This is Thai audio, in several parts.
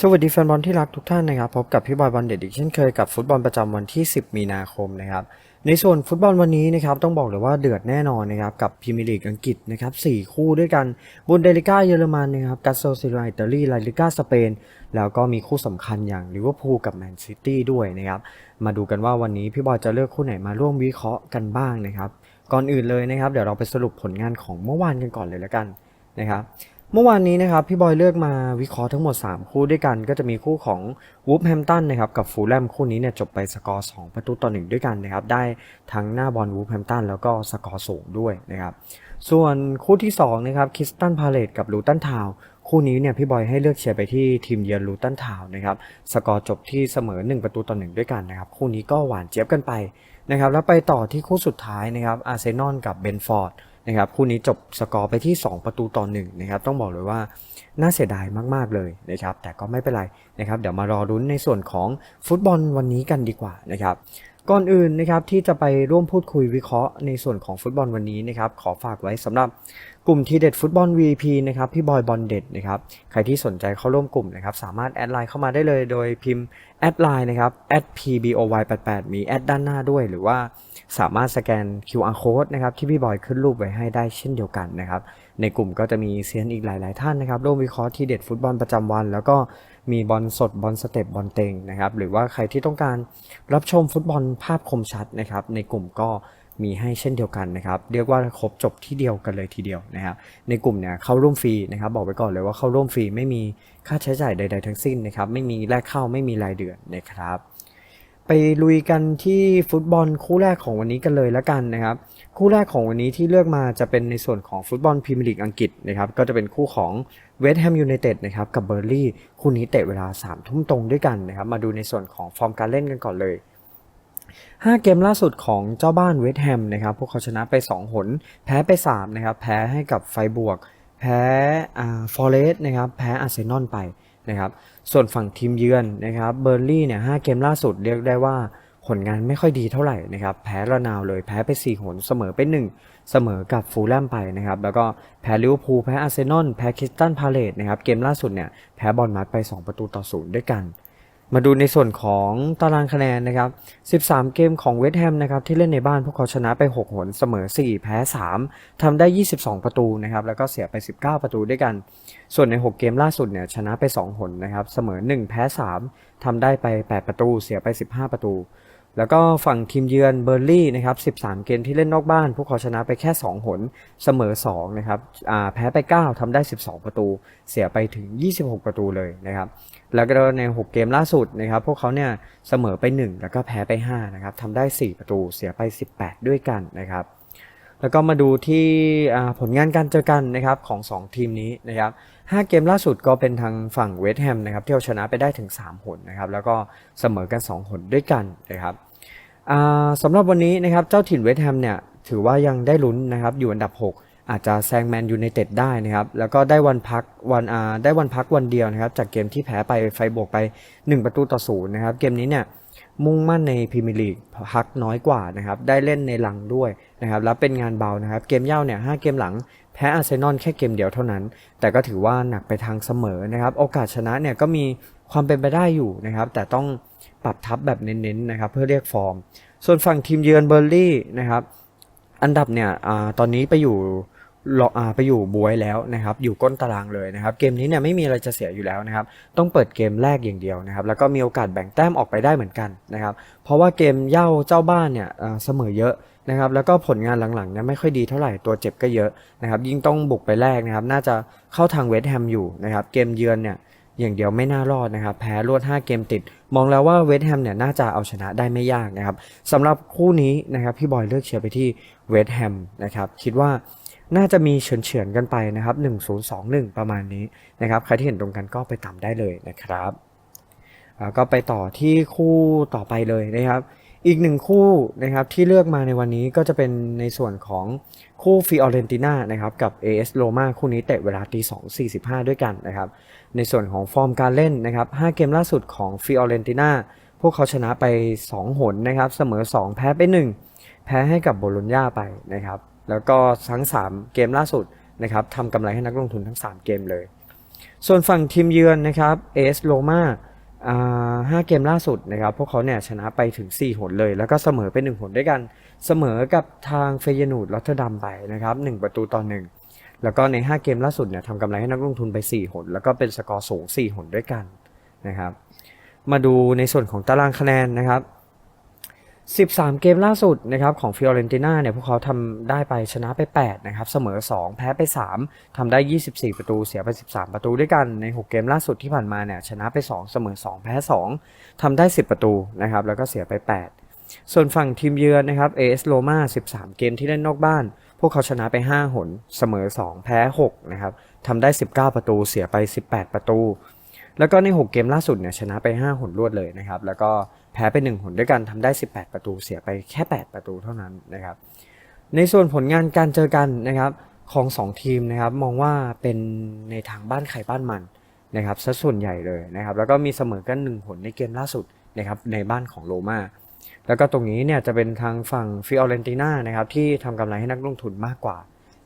สวัสดีแฟนบอลที่รักทุกท่านนะครับ พบกับพี่บอยบอลเด็ดอีกเช่นเคยกับฟุตบอลประจำวันที่ 10 มีนาคมนะครับ ในส่วนฟุตบอลวันนี้นะครับต้องบอกเลยว่าเดือดแน่นอนนะครับกับพรีเมียร์ลีกอังกฤษนะครับ4คู่ด้วยกันบุนเดลิก้าเยอรมันนะครับกัสโซซิลาอิตาลีลาลิก้าสเปน แล้วก็มีคู่สำคัญอย่างลิเวอร์พูลกับแมนซิตี้ด้วยนะครับมาดูกันว่าวันนี้พี่บอยจะเลือกคู่ไหนมาร่วมวิเคราะห์กันบ้างนะครับก่อนอื่นเลยนะครับเดี๋ยวเราไปสรุปผลงานของเมื่อวานกันก่อนเลยแล้วกันนะครับ เมื่อวานนี้นะครับพี่บอยเลือกมาวิเคราะห์ทั้งหมด 3 คู่ด้วยกันก็จะมีคู่ของวูฟแฮมตันนะครับกับฟูลแลมคู่นี้เนี่ยจบไปสกอร์2ประตูต่อ1ด้วยกันนะครับได้ทั้งหน้าบอลวูฟแฮมตันแล้วก็สกอร์สูงด้วยนะครับส่วนคู่ที่2นะครับคิสตันพาเลตกับลูตันทาวคู่นี้เนี่ยพี่บอยให้เลือกเชียร์ไปที่ทีมเยือนลูตันทาวนะครับสกอร์จบที่เสมอ 1 ประตูต่อ1ด้วยกันนะครับคู่นี้ก็หวานเจี๊ยบกันไปนะครับแล้วไปต่อที่คู่สุดท้ายนะครับอาร์เซนอลกับเบนฟอร์ด นะครับคู่นี้จบสกอร์ไปที่ 2 ประตูต่อ1นะครับต้องบอกเลยว่าน่าเสียดายมากๆเลยนะครับแต่ก็ไม่เป็นไรนะครับเดี๋ยวมารอรุ้นในส่วนของฟุตบอลวันนี้กันดีกว่านะครับก่อนอื่นนะครับที่จะไปร่วมพูดคุยวิเคราะห์ในส่วนของฟุตบอลวันนี้นะครับขอฝากไว้สำหรับกลุ่มทีเด็ดฟุตบอล VP นะครับพี่บอยบอลเด็ดนะครับใครที่สนใจเข้าร่วมกลุ่มนะครับสามารถแอดไลน์เข้ามาได้เลยโดยพิมพ์แอดไลน์นะครับ @pboy88 มีแอดด้านหน้าด้วยหรือว่า สามารถสแกน QR code นะครับที่พี่บอยขึ้นรูปไว้ให้ได้เช่นเดียวกันนะครับ ในกลุ่มก็จะมีเซียนอีกหลาย ๆ ท่านนะครับร่วมวิเคราะห์ที่เด็ดฟุตบอลประจำวัน แล้วก็มีบอลสดบอลสเต็ปบอลเต็งนะครับ หรือว่าใครที่ต้องการรับชมฟุตบอลภาพคมชัดนะครับ ในกลุ่มก็มีให้เช่นเดียวกันนะครับ เรียกว่าครบจบที่เดียวกันเลยทีเดียวนะครับในกลุ่มเนี่ยเข้าร่วมฟรีนะครับ บอกไว้ก่อนเลยว่าเข้าร่วมฟรีไม่มีค่าใช้จ่ายใด ๆ ทั้งสิ้นนะครับ ไม่มีแลกเข้าไม่มีรายเดือนนะครับ ไปลุยกันที่ฟุตบอลคู่แรกของวันนี้กันเลยแล้วกันนะครับ คู่แรกของวันนี้ที่เลือกมาจะเป็นในส่วนของฟุตบอลพรีเมียร์ลีกอังกฤษนะครับก็จะเป็นคู่ของเวสต์แฮมยูไนเต็ดนะครับกับเบอร์ลี่คู่นี้เตะเวลา3ามทุ่มตรงด้วยกันนะครับมาดูในส่วนของฟอร์มการเล่นกันก่อนเลย5 เกมล่าสุดของเจ้าบ้านเวสต์แฮมนะครับพวกเขาชนะไป 2 หน แพ้ไป 3 นะครับ แพ้ให้กับไฟบวก แพ้อ่าฟอเรสต์นะครับ แพ้อาร์เซนอลไป นะครับ ส่วนฝั่งทีมเยือนนะครับเบอร์ลี่เนี่ยหเกมล่าสุดเรียกได้ว่าผลงานไม่ค่อยดีเท่าไหร่นะครับแพ้ระนาวเลยแพ้ไป 4 หนเสมอไป 1 เสมอกับฟูลแลมไปนะครับแล้วก็แพ้ลิเวอร์พูลแพ้อาร์เซนอลแพ้คริสตันพาเลตนะครับเกมล่าสุดเนี่ยแพ้บอลมัดไป 2 ประตูต่อศูนย์ด้วยกัน มาดูในส่วนของตารางคะแนนนะครับ 13 เกมของเวสต์แฮมนะครับที่เล่นในบ้านพวกเขาชนะไป 6 หนเสมอ 4 แพ้ 3ทำได้ 22 ประตูนะครับแล้วก็เสียไป 19 ประตูด้วยกัน ส่วนใน 6 เกมล่าสุดเนี่ยชนะไป 2 หนนะครับเสมอ 1 แพ้ 3ทำได้ไป 8 ประตูเสียไป 15 ประตู แล้วก็ฝั่งทีมเยือนเบอร์ลี่นะครับ 13 เกมที่เล่นนอกบ้าน พวกเขาชนะไปแค่ 2 หน เสมอ 2 นะครับแพ้ไป 9ทำได้ 12 ประตู เสียไปถึง 26 ประตูเลยนะครับ แล้วก็ใน 6 เกมล่าสุดนะครับ พวกเขาเนี่ยเสมอไป 1 แล้วก็แพ้ไป 5 นะครับทำได้ 4 ประตู เสียไป 18 ด้วยกันนะครับ แล้วก็มาดูที่ผลงานการเจอกันนะครับของ 2 ทีมนี้นะครับ5 เกมล่าสุดก็เป็นทางฝั่งเวสต์แฮมนะครับที่เอาชนะไปได้ถึง 3 หนนะครับ แล้วก็เสมอกัน 2 หนด้วยกันนะครับ สำหรับวันนี้นะครับเจ้าถิ่นเวสต์แฮมเนี่ยถือว่ายังได้ลุ้นนะครับอยู่อันดับ 6 อาจจะแซงแมนยูไนเต็ดได้นะครับแล้วก็ได้วันพักวันได้วันพักวันเดียวนะครับจากเกมที่แพ้ไปไฟบวกไป 1 ประตูต่อศูนย์นะครับเกมนี้เนี่ยมุ่งมั่นในพรีเมียร์ลีกพักน้อยกว่านะครับได้เล่นในหลังด้วยนะครับแล้วเป็นงานเบานะครับเกมเย่าเนี่ยหเกมหลังแพ้อาร์เซนอลแค่เกมเดียวเท่านั้น แต่ก็ถือว่าหนักไปทางเสมอนะครับโอกาสชนะเนี่ยก็มี ความเป็นไปได้อยู่นะครับ แต่ต้องปรับทับแบบเน้นๆนะครับ เพื่อเรียกฟอร์ม ส่วนฝั่งทีมเยือนเบอร์ลี่นะครับ อันดับเนี่ยอตอนนี้ไปอยู่รออาไปอยู่บวยแล้วนะครับ อยู่ก้นตารางเลยนะครับ เกมนี้เนี่ยไม่มีอะไรจะเสียอยู่แล้วนะครับ ต้องเปิดเกมแรกอย่างเดียวนะครับ แล้วก็มีโอกาสแบ่งแต้มออกไปได้เหมือนกันนะครับ เพราะว่าเกมเย่าเจ้าบ้านเนี่ยเสมอเยอะนะครับ แล้วก็ผลงานหลังๆเนี่ยไม่ค่อยดีเท่าไหร่ ตัวเจ็บก็เยอะนะครับ ยิ่งต้องบุกไปแรกนะครับ น่าจะเข้าทางเวสต์แฮมอยู่นะครับ เกมเยือนเนี่ย อย่างเดียวไม่น่ารอดนะครับ แพ้รวด 5 เกมติด มองแล้วว่าเวสต์แฮมเนี่ยน่าจะเอาชนะได้ไม่ยากนะครับสำหรับคู่นี้นะครับพี่บอยเลือกเชียร์ไปที่เวสต์แฮมนะครับคิดว่าน่าจะมีเฉือนๆกันไปนะครับ1-0-2-1 ประมาณนี้นะครับใครที่เห็นตรงกันก็ไปตามได้เลยนะครับแล้วก็ไปต่อที่คู่ต่อไปเลยนะครับ อีกหนึ่งคู่นะครับที่เลือกมาในวันนี้ก็จะเป็นในส่วนของคู่ฟิออเรนติน่านะครับกับ AS Roma คู่นี้เตะเวลาตี2.45 ด้วยกันนะครับ ในส่วนของฟอร์มการเล่นนะครับ5เกมล่าสุดของฟิออเรนติน่าพวกเขาชนะไป 2 หนนะครับ เสมอ 2 แพ้ไป 1 แพ้ให้กับโบโลญญาไปนะครับ แล้วก็ทั้ง 3 เกมล่าสุดนะครับทำกำไรให้นักลงทุนทั้ง 3 เกมเลย ส่วนฝั่งทีมเยือนนะครับเอสโรมาอ่าห้าเกมล่าสุดนะครับ พวกเขาเนี่ยชนะไปถึง 4 หนเลย แล้วก็เสมอไป1หนด้วยกัน เสมอกับทางเฟยนูดลอตเทอร์ดัมไปนะครับ1ประตูต่อ1 แล้วก็ใน 5 เกมล่าสุดเนี่ยทำกำไรให้นักลงทุนไป 4 หน แล้วก็เป็นสกอร์สูง 4 หนด้วยกันนะครับ มาดูในส่วนของตารางคะแนนนะครับ 13 เกมล่าสุดนะครับของฟิออเรนติน่าเนี่ยพวกเขาทำได้ไปชนะไป 8 นะครับ เสมอ 2 แพ้ไป 3ทำได้ 24 ประตูเสียไป 13 ประตูด้วยกันใน 6 เกมล่าสุดที่ผ่านมาเนี่ยชนะไป 2 เสมอ 2 แพ้ 2ทำได้ 10 ประตูนะครับแล้วก็เสียไป 8 ส่วนฝั่งทีมเยือนนะครับเอสโรมา13 เกมที่เล่นนอกบ้าน พวกเขาชนะไป 5 หน เสมอ 2 แพ้ 6 นะครับทำได้ 19 ประตู เสียไป 18 ประตู แล้วก็ใน 6 เกมล่าสุดเนี่ยชนะไป 5 หนรวดเลยนะครับ แล้วก็แพ้ไป 1 หนด้วยกันทำได้ 18 ประตู เสียไปแค่ 8 ประตูเท่านั้นนะครับ ในส่วนผลงานการเจอกันนะครับของ 2 ทีมนะครับ มองว่าเป็นในทางบ้านใครบ้านมันนะครับซะส่วนใหญ่เลยนะครับ แล้วก็มีเสมอกัน1ผลในเกมล่าสุดนะครับในบ้านของโรม่า แล้วก็ตรงนี้เนี่ยจะเป็นทางฝั่งฟิออเรนติน่านะครับที่ทำกำไรให้นักลงทุนมากกว่า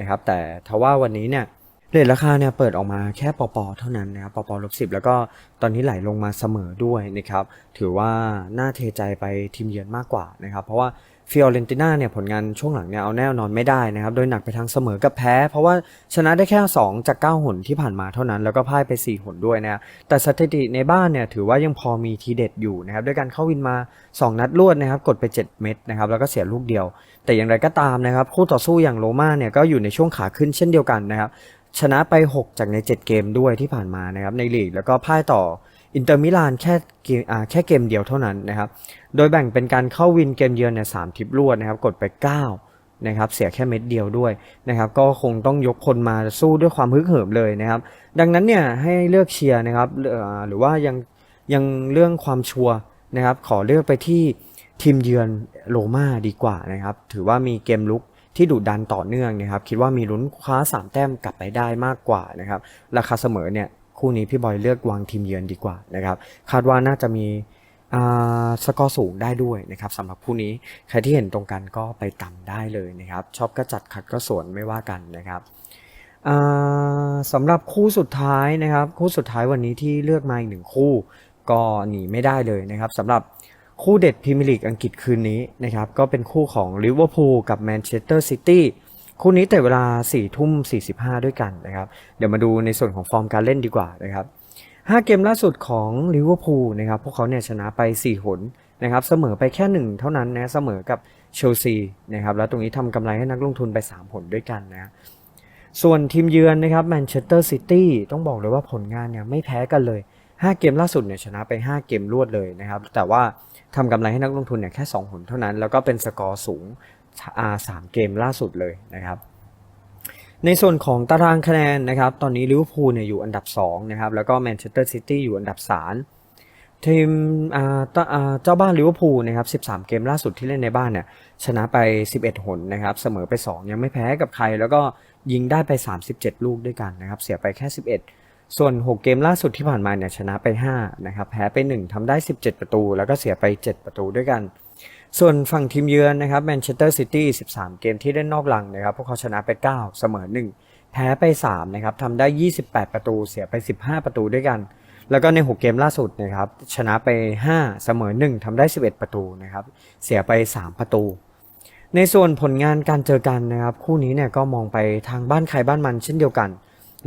นะครับแต่ทว่าวันนี้เนี่ยเรทราคาเนี่ยเปิดออกมาแค่ปปเท่านั้นนะครับปปลบสิบแล้วก็ตอนนี้ไหลลงมาเสมอด้วยนะครับถือว่าน่าเทใจไปทีมเยือนมากกว่านะครับเพราะว่า ฟิออเรนติน่าเนี่ยผลงานช่วงหลังเนี่ยเอาแน่นอนไม่ได้นะครับ โดยหนักไปทางเสมอกับแพ้ เพราะว่าชนะได้แค่ 2 จาก 9 หนที่ผ่านมาเท่านั้น แล้วก็พ่ายไป 4 หนด้วยนะครับแต่สถิติในบ้านเนี่ยถือว่ายังพอมีทีเด็ดอยู่นะครับด้วยการเข้าวินมา 2 นัดรวดนะครับกดไป 7 เม็ดนะครับแล้วก็เสียลูกเดียว แต่อย่างไรก็ตามนะครับคู่ต่อสู้อย่างโรม่าเนี่ยก็อยู่ในช่วงขาขึ้นเช่นเดียวกันนะครับชนะไป 6 จากใน 7 เกมด้วยที่ผ่านมานะครับในลีกแล้วก็พ่ายต่อ อินเตอร์มิลานแค่เกมอ่าแค่เกมเดียวเท่านั้นนะครับ โดยแบ่งเป็นการเข้าวินเกมเยือนเนี่ยสามทิปรวดนะครับ กดไป 9 นะครับ เสียแค่เม็ดเดียวด้วยนะครับ ก็คงต้องยกคนมาสู้ด้วยความฮึกเหิมเลยนะครับ ดังนั้นเนี่ยให้เลือกเชียร์นะครับหรือว่ายังยังเรื่องความชัวร์นะครับ ขอเลือกไปที่ทีมเยือนโรม่าดีกว่านะครับ ถือว่ามีเกมลุกที่ดุดันต่อเนื่องนะครับ คิดว่ามีลุ้นคว้า 3 แต้มกลับไปได้มากกว่านะครับ ราคาเสมอเนี่ย คู่นี้พี่บอยเลือกวางทีมเยือนดีกว่านะครับคาดว่าน่าจะมีสกอร์สูงได้ด้วยนะครับสำหรับคู่นี้ใครที่เห็นตรงกันก็ไปต่ำได้เลยนะครับชอบก็จัดขัดก็สวนไม่ว่ากันนะครับสำหรับคู่สุดท้ายนะครับ คู่สุดท้ายวันนี้ที่เลือกมาอีกหนึ่งคู่ ก็หนีไม่ได้เลยนะครับสำหรับคู่เด็ดพรีเมียร์ลีกอังกฤษคืนนี้นะครับก็เป็นคู่ของลิเวอร์พูลกับแมนเชสเตอร์ซิตี้ คู่นี้แต่เวลา4ทุ่ม45 ด้วยกันนะครับ เดี๋ยวมาดูในส่วนของฟอร์มการเล่นดีกว่านะครับ 5 เกมล่าสุดของลิเวอร์พูลนะครับ พวกเขาเนี่ยชนะไป 4 หนนะครับ เสมอไปแค่ 1 เท่านั้นนะเสมอกับเชลซีนะครับ แล้วตรงนี้ทำกำไรให้นักลงทุนไป 3 ผลด้วยกันนะส่วนทีมเยือนนะครับแมนเชสเตอร์ซิตี้ต้องบอกเลยว่าผลงานเนี่ยไม่แพ้กันเลย 5 เกมล่าสุดเนี่ยชนะไป 5 เกมรวดเลยนะครับ แต่ว่าทำกำไรให้นักลงทุนเนี่ยแค่ 2 หนเท่านั้น แล้วก็เป็นสกอร์สูง สามเกมล่าสุดเลยนะครับในส่วนของตารางคะแนนนะครับ ตอนนี้ลิเวอร์พูลเนี่ยอยู่อันดับ2นะครับ แล้วก็แมนเชสเตอร์ซิตี้อยู่อันดับ3ทีมเจ้าบ้านลิเวอร์พูลนะครับ13 เกมล่าสุดที่เล่นในบ้านเนี่ย ชนะไป 11 หนนะครับ เสมอไป 2 ยังไม่แพ้กับใคร แล้วก็ยิงได้ไป 37 ลูกด้วยกันนะครับ เสียไปแค่ 11 ส่วน 6 เกมล่าสุดที่ผ่านมาเนี่ย ชนะไป 5 นะครับ แพ้ไป 1ทำได้ 17 ประตู แล้วก็เสียไป 7 ประตูด้วยกัน ส่วนฝั่งทีมเยือนนะครับแมนเชสเตอร์ซิตี้13 เกมที่เล่นนอกหลังนะครับพวกเขาชนะไป 9 เสมอ 1 แพ้ไป3นะครับทำได้ 28 ประตูเสียไป 15 ประตูด้วยกัน แล้วก็ใน 6 เกมล่าสุดนะครับชนะไป 5 เสมอ 1ทำได้ 11 ประตูนะครับเสียไป 3 ประตู ในส่วนผลงานการเจอกันนะครับคู่นี้เนี่ยก็มองไปทางบ้านใครบ้านมันเช่นเดียวกัน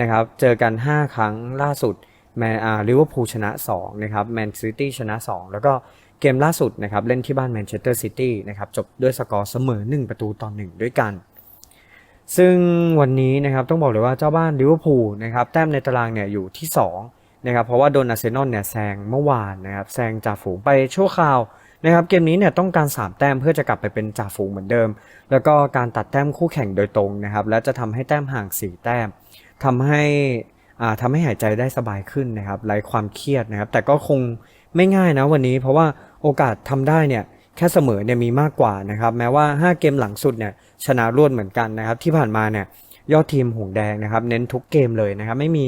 นะครับเจอกัน 5 ครั้งล่าสุดแมนอ่าลิเวอร์พูลชนะ2นะครับแมนซิตี้ชนะ 2 แล้วก็ เกมล่าสุดนะครับเล่นที่บ้านแมนเชสเตอร์ซิตี้นะครับจบด้วยสกอร์เสมอ 1 ประตูต่อ 1 ด้วยกัน ซึ่งวันนี้นะครับต้องบอกเลยว่าเจ้าบ้านลิเวอร์พูลนะครับแต้มในตารางเนี่ยอยู่ที่2นะครับเพราะว่าโดนอาร์เซนอลเนี่ยแซงเมื่อวานนะครับแซงจ่าฝูงไปชั่วคราวนะครับเกมนี้เนี่ยต้องการ 3 แต้มเพื่อจะกลับไปเป็นจ่าฝูงเหมือนเดิม แล้วก็การตัดแต้มคู่แข่งโดยตรงนะครับและจะทำให้แต้มห่าง 4 แต้มทำให้อ่าทำให้หายใจได้สบายขึ้นนะครับไร้ความเครียดนะครับแต่ก็คงไม่ง่ายนะวันนี้เพราะว่า โอกาสทำได้เนี่ยแค่เสมอเนี่ยมีมากกว่านะครับ แม้ว่า 5 เกมหลังสุดเนี่ยชนะรวดเหมือนกันนะครับ ที่ผ่านมาเนี่ยยอดทีมหงแดงนะครับ เน้นทุกเกมเลยนะครับ ไม่มี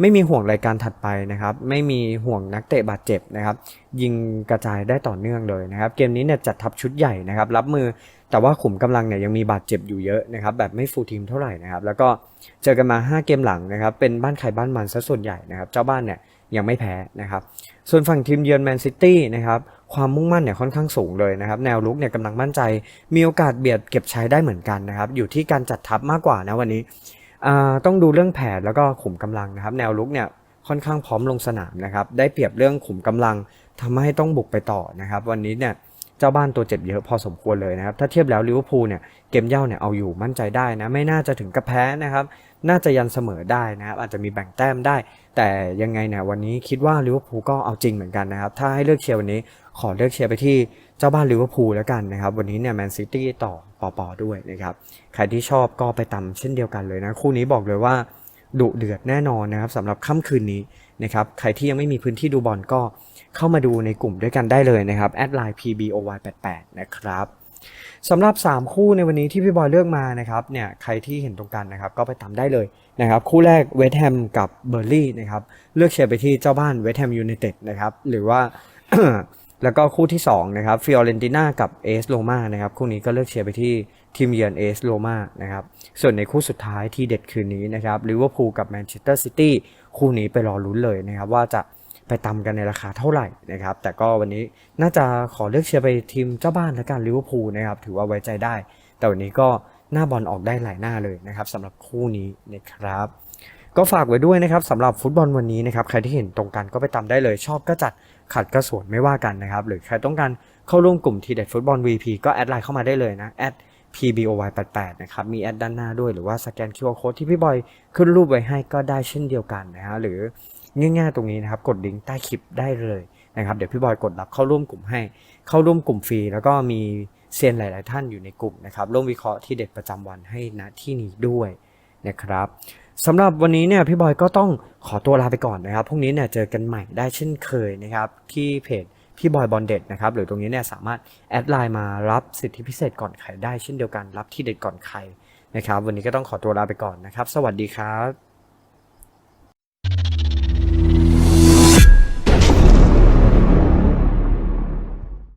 ไม่มีห่วงรายการถัดไปนะครับ ไม่มีห่วงนักเตะบาดเจ็บนะครับ ยิงกระจายได้ต่อเนื่องเลยนะครับ เกมนี้เนี่ยจัดทัพชุดใหญ่นะครับ รับมือแต่ว่าขุมกำลังเนี่ยยังมีบาดเจ็บอยู่เยอะนะครับ แบบไม่ฟูลทีมเท่าไหร่นะครับ แล้วก็เจอกันมา 5 เกมหลังนะครับ เป็นบ้านใครบ้านมันซะส่วนใหญ่นะครับ เจ้าบ้านเนี่ยยังไม่แพ้นะครับ ส่วนฝั่งทีมเยือนแมนซิตี้นะครับ ความมุ่งมั่นเนี่ยค่อนข้างสูงเลยนะครับ แนวลุกเนี่ยกำลังมั่นใจ มีโอกาสเบียดเก็บใช้ได้เหมือนกันนะครับ อยู่ที่การจัดทัพมากกว่านะวันนี้ต้องดูเรื่องแผนแล้วก็ขุมกำลังนะครับ แนวลุกเนี่ยค่อนข้างพร้อมลงสนามนะครับ ได้เปรียบเรื่องขุมกำลังทำให้ต้องบุกไปต่อนะครับ วันนี้เนี่ย เจ้าบ้านตัวเจ็บเยอะพอสมควรเลยนะครับ ถ้าเทียบแล้วลิเวอร์พูลเนี่ยเกมเย่าเนี่ยเอาอยู่มั่นใจได้นะ ไม่น่าจะถึงกับแพ้นะครับ น่าจะยันเสมอได้นะครับอาจจะมีแบ่งแต้มได้ แต่ยังไงเนี่ยวันนี้คิดว่าลิเวอร์พูลก็เอาจริงเหมือนกันนะครับ ถ้าให้เลือกเชียร์วันนี้ขอเลือกเชียร์ไปที่เจ้าบ้านลิเวอร์พูลแล้วกันนะครับ วันนี้เนี่ยแมนซิตี้ต่อปอปอด้วยนะครับ ใครที่ชอบก็ไปตามเช่นเดียวกันเลยนะ คู่นี้บอกเลยว่าดุเดือดแน่นอนนะครับสำหรับค่ำคืนนี้นะครับ ใครที่ยังไม่มีพื้นที่ดูบอลก็ เข้ามาดูในกลุ่มด้วยกันได้เลยนะครับแอดไลน์ pboy88 นะครับสำหรับ 3 คู่ในวันนี้ที่พี่บอยเลือกมานะครับเนี่ยใครที่เห็นตรงกันนะครับก็ไปตามได้เลยนะครับคู่แรกเวสต์แฮมกับเบอร์ลี่นะครับเลือกเชียร์ไปที่เจ้าบ้านเวสต์แฮมยูไนเต็ดนะครับหรือว่า แล้วก็คู่ที่2นะครับฟิออเรนติน่ากับเอสโรมานะครับคู่นี้ก็เลือกเชียร์ไปที่ทีมเยือนเอสโรมานะครับส่วนในคู่สุดท้ายที่เด็ดคืนนี้นะครับลิเวอร์พูลกับแมนเชสเตอร์ซิตี้คู่นี้ไปรอลุ้นเลยนะครับว่าจะ ไปตำกันในราคาเท่าไหร่นะครับ แต่ก็วันนี้น่าจะขอเลือกเชียร์ไปทีมเจ้าบ้านและกันลิเวอร์พูลนะครับ ถือว่าไว้ใจได้ แต่วันนี้ก็หน้าบอลออกได้หลายหน้าเลยนะครับสำหรับคู่นี้นะครับ ก็ฝากไว้ด้วยนะครับสำหรับฟุตบอลวันนี้นะครับใครที่เห็นตรงกันก็ไปตามได้เลย ชอบก็จัดขัดก็สวนไม่ว่ากันนะครับ หรือใครต้องการเข้าร่วมกลุ่มทีเด็ดฟุตบอล VP ก็แอดไลน์เข้ามาได้เลยนะแอด pboy88 นะครับ มีแอดด้านหน้าด้วยหรือว่าสแกน QR Code ที่พี่บอยขึ้นรูปไว้ให้ก็ได้เช่นเดียวกันนะฮะ หรือ ง่ายๆตรงนี้นะครับ กดลิงก์ใต้คลิปได้เลยนะครับ เดี๋ยวพี่บอยกดรับเข้าร่วมกลุ่มให้ เข้าร่วมกลุ่มฟรี แล้วก็มีเซียนหลาย ๆ ท่านอยู่ในกลุ่มนะครับร่วมวิเคราะห์ที่เด็ดประจำวันให้ณที่นี้ด้วยนะครับสำหรับวันนี้เนี่ยพี่บอยก็ต้องขอตัวลาไปก่อนนะครับพรุ่งนี้เนี่ยเจอกันใหม่ได้เช่นเคยนะครับที่เพจพี่บอยบอลเด็ดนะครับหรือตรงนี้เนี่ยสามารถแอดไลน์มารับสิทธิพิเศษก่อนใครได้เช่นเดียวกันรับที่เด็ดก่อนใครนะครับวันนี้ก็ต้องขอตัวลาไปก่อนนะครับ สวัสดีครับ